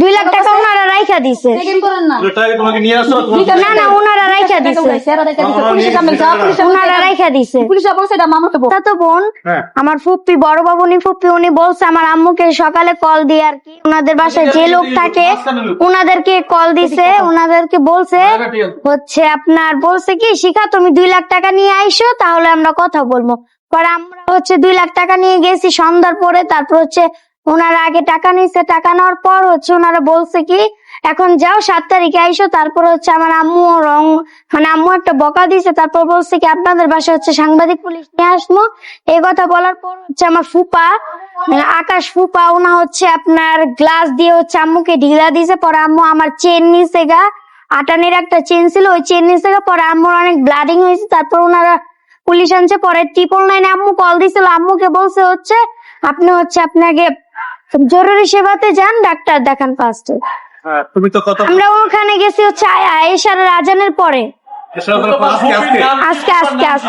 দুই লাখ টাকা ওনারা রাইখা দিছে। না। না না ওনারা রাইখা দিছে। ওনারা রাইখা দিছে। তা তো বোন হ্যাঁ। আমার ফুপ্পি বড় বাবুনি ফুপ্পি উনি বলছে আমার আম্মুকে সকালে কল দিয়ে আর কি। ওনাদের বাসায় যে লোক থাকে ওনাদেরকে কল দিছে ওনাদেরকে বলছে হচ্ছে আপনার বলছে কি শিখা তুমি দুই লাখ টাকা নিয়ে আইসো তাহলে আমরা কথা বলব। পরে আমরা হচ্ছে দুই লাখ টাকা নিয়ে গেছি সন্ধ্যার পরে তারপর হচ্ছে ওনারা আগে টাকা নিছে, টাকা নেওয়ার পর হচ্ছে ওনারা বলছে কি, এখন যাও সাত তারিখে আইসো, তারপর হচ্ছে আমার আম্মু রং মানে আম্মু একটা বকা দিছে, তারপর বলছে কি, আপনাদের বাসায় হচ্ছে সাংবাদিক পুলিশ নিয়ে আসব এই কথা বলার পর হচ্ছে আমার ফুপা মানে আকাশ ফুপা, ওনা হচ্ছে আপনার গ্লাস দিয়ে হচ্ছে আম্মুকে ঢিলা দিছে, পরে আম্মু আমার চেন নিছে গা। আটানের একটা চেন ছিল, ওই চেন নিছে গা, পরে আম্মুর অনেক ব্লাডিং হয়েছে, তারপর ওনারা পুলিশ আনছে, পরে ট্রিপল নাইনে আম্মু কল দিছিল, আম্মুকে বলছে হচ্ছে, আপনি হচ্ছে আপনাকে জরুরি সেবাতে যান ডাক্তার দেখান ফার্স্টে হ্যাঁ, তুমি তো কথা আমরা ওখানে গেছি হচ্ছে আয়েশার রাজানের পরে। আজকে আজকে? আজকে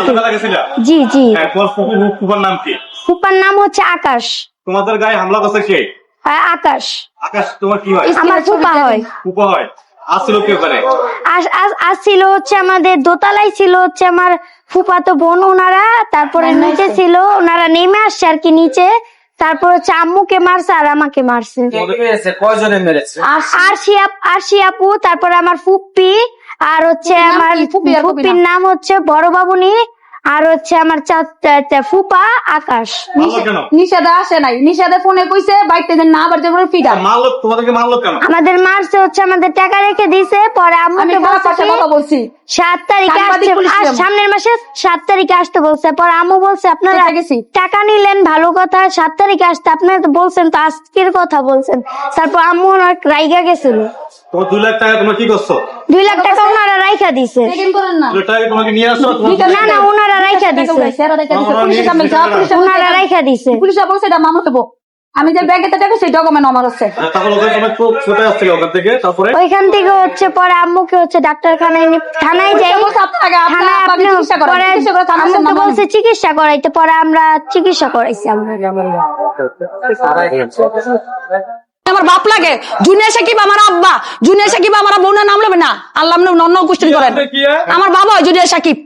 জি জি। হ্যাঁ ফুফু ফুফার নাম কি? ফুপার নাম হচ্ছে আকাশ। তোমাদের গায়ে হামলা করছে কে? আ- আকাশ। আকাশ তোমার কি হয়? আমার ফুপা হয়। ফুফা হয়? আসছিল কি ওখানে? আস- আস- আসছিল হচ্ছে আমাদের দোতলায় ছিল হচ্ছে আমার ফুপাতো বোন ওনারা। তারপরে নিচে ছিল ওনারা নেমে আসছে আর কি নিচে। তারপর হচ্ছে আম্মুকে মারছে আর আমাকে মারছে। কয়জনে মেরেছে? আর শিয়াপু তারপর আমার ফুপ্পি আর হচ্ছে আমার ফুপ্পির নাম। হচ্ছে বড় বাবুনি আর হচ্ছে আমার ফুপা আকাশ। নিষেধে আসে নাই। নিষেধে ফোনে কইছে বাইকতে যেন না আবার যেন ফিডা। মারলো তোমাদেরকে মারলো কেন? আমাদের মারছে হচ্ছে আমাদের টাকা রেখে দিছে পরে আমি কথা বলছি। সাত তারিখে আসছে। সামনের মাসে সাত তারিখে আসতে বলছে পরে আম্মু বলছে আপনারা। টাকা নিলেন ভালো কথা সাত তারিখে আসতে আপনারা তো বলছেন তো আজকের কথা বলছেন। তারপর আম্মু অনেক রাইগা গেছিল। তোমার দুই লাখ টাকা তোমরা কি করছ? দুই লাখ টাকা ওনারা রাইখা দিছে না না না ওনারা রাইখা দিছে পুলিশে কামে যা পুলিশে ওনারা রাইখা দিছে পুলিশে বলছে এটা মামলা দেবো আমি যে ব্যাগে টাকা সেই ডকুমেন্ট আমার আছে ওইখান থেকে হচ্ছে পরে আম্মুকে হচ্ছে ডাক্তারখানায় থানায় যাই আম্মুকে বলছে চিকিৎসা করাইতে পরে আমরা চিকিৎসা করাইছি আমরা আমার বাপ লাগে। জুনিয়র সাকিব আমার আব্বা? জুনিয়র সাকিব আমার বোনের নাম নেবে? না আল্লাহ অন্য কোশ্চেন করেন আমার বাবা হয় জুনিয়র সাকিব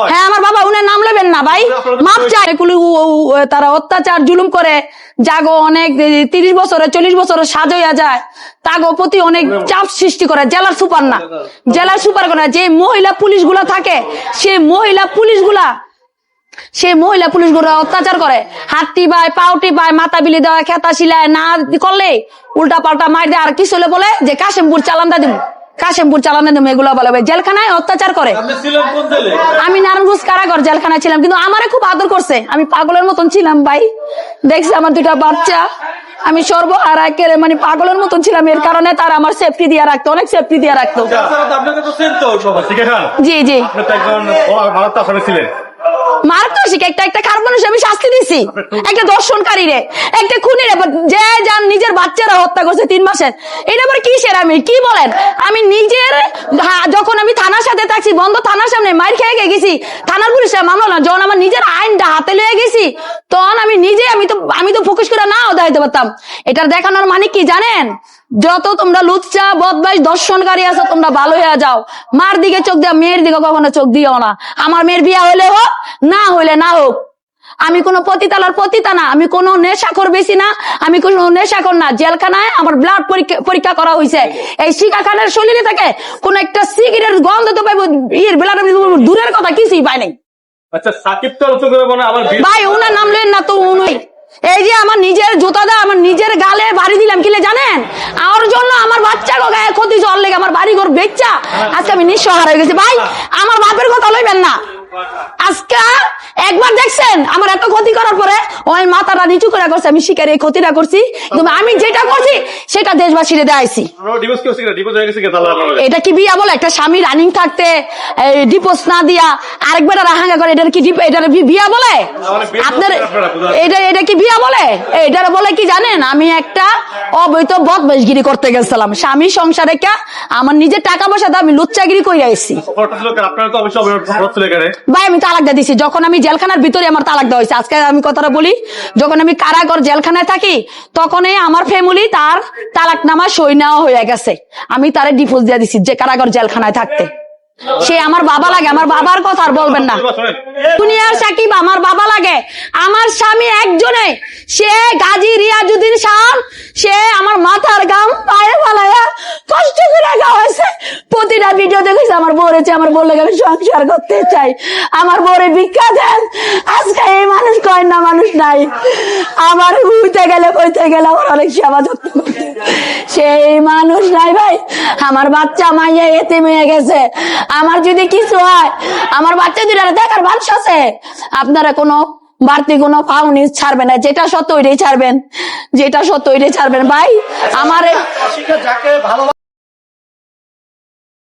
হয়? আমার বাবা উনার নাম নেবেন না ভাই। মাপ চায়। এগুলো তারা অত্যাচার জুলুম করে। জাগো অনেক তিরিশ বছরে চল্লিশ বছরে সাজইয়া যায়। তাগো প্রতি অনেক চাপ সৃষ্টি করে। জেলার সুপার না। জেলার সুপার করে। যে মহিলা পুলিশগুলা থাকে সেই মহিলা পুলিশ সেই মহিলা পুলিশগুলো অত্যাচার করে। হাত টিপায় পাউটি টিপায় মাথা বিলি দেওয়া খেতা শিলায় না করলে উল্টা পাল্টা মার দেয়। আর কি চলে বলে? যে কাশিমপুর চালানটা দিব কাশেমপুর চালানো দিব এগুলো বলে জেলখানায় অত্যাচার করে। আমি নারায়ণগঞ্জ কারাগর জেলখানায় ছিলাম কিন্তু আমারে খুব আদর করছে। আমি পাগলের মতন ছিলাম ভাই। দেখছি আমার দুটা বাচ্চা। আমি সর্বহারা একেবারে মানে পাগলের মতন ছিলাম। এর কারণে তার আমার সেফটি দিয়ে রাখতো অনেক সেফটি দিয়ে রাখতো। খান। জি জি। একটা একটা খারাপ মানুষ আমি শাস্তি দিছি। একটা দর্শনকারী রে একটা খুনি রে যে যান নিজের বাচ্চারা হত্যা করছে তিন মাসের এটা আবার কিসের আমি? কি বলেন? আমি নিজের যখন আমি থানার সাথে থাকছি, বন্ধ থানার সামনে মাইর খেয়ে গেছি, থানার পুলিশে মামলা যখন আমার নিজের আইনটা হাতে লয়ে গেছি তখন আমি নিজে, আমি তো আমি তো ফোকাস করে নাও দেখাইতে পারতাম। এটা দেখানোর মানে কি জানেন? যত তোমরা লুচ্চা, বদমাইশ, দর্শনকারী আছো, তোমরা ভালো হয়ে যাও। মার দিকে চোখ দেওয়া মেয়ের দিকে কখনো চোখ দিও না। আমার মেয়ের বিয়া হইলে হোক, না হইলে না হোক। আমি কোনো পতিতালার পতিতা না, আমি কোনো নেশাখোর বেশি না, আমি কোনো নেশাখোর না। জেলখানায় আমার ব্লাড পরীক্ষা করা হয়েছে এই শিকা খানের শরীরে থাকে কোন একটা সিগারেট গন্ধ তো পাইব, ইয়ের ব্লাড দূরের কথা কিছুই পাই নাই। আচ্ছা সাকিব তো অর্থ করে মনে আবার ভাই, উনার নাম লেন না তো উনি এই যে আমার নিজের জুতা দা আমার নিজের গালে বাড়ি দিলাম কিলে জানেন? আর জন্য আমার বাচ্চা গো গায়ে ক্ষতি জল লেগে, আমার বাড়ি ঘর বেচা। আজকে আমি নিঃসহার হয়ে গেছি। ভাই, আমার বাপের কথা লইবেন না। দেখছেন আমার এত ক্ষতি করার পরে ওই মাথাটা নিচু করে করছে আমি শিকারে এই ক্ষতিটা করছি। কিন্তু আমি যেটা করছি সেটা দেশবাসীরে দেয়াইছি। এটা কি বিয়া বলে? একটা স্বামী রানিং থাকতে ডিপোজ না দিয়া আরেকবার রাহাঙ্গা করে এটার কি ডিপ- এটার বিয়া বলে? মানে আপনার। এটা এটা কি বিয়া বলে? এটার বলে কি জানেন? আমি একটা অবৈধ বদমাইশগিরি করতে গেছিলাম। স্বামী সংসারে কা আমার নিজের টাকা পয়সা দিয়ে আমি লুচ্চাগিরি কইরা এসেছি খবরটা ছিল কি আপনারা তো অবশ্যই অভিযোগ ছিল এখানে। ভাই আমি তালাক দিয়ে দিছি। যখন আমি জেলখানার ভিতরে আমার তালাক দেওয়া হয়েছে। আজকে আমি কথাটা বলি, যখন আমি কারাগর জেলখানায় থাকি, তখনই আমার ফ্যামিলি তার তালাক নামা সই নেওয়া হয়ে গেছে। আমি তারে ডিভোর্স দিয়ে দিছি যে কারাগর জেলখানায় থাকতে। সে আমার বাবা লাগে, আমার বাবার কথা আর বলবেন না। দুনিয়ার সাকিব আমার বাবা লাগে। আমার স্বামী একজনে, সে গাজী রিয়াজুদ্দিন শাহ, সে আমার মাথার গাম পায়ে ফালাইয়া আমার বললে আমি সংসার করতে চাই। আমার বউরে ভিক্ষা দেন। আজকে এই মানুষ কয় না, মানুষ নাই। আমার হইতে গেলে, কইতে গেলে আমার অনেক সেবা যত্ন। সেই মানুষ নাই ভাই। আমার বাচ্চা মাইয়া এতে মেয়ে গেছে। আমার যদি কিছু হয়, আমার বাচ্চা দুটার দেখার বাঞ্ছ আছে। আপনারা কোনো বাড়তি কোনো পাউনি ছাড়বেন না। যেটা সত্য ছাড়বেন। যেটা সত্য ছাড়বেন। ভাই, আমার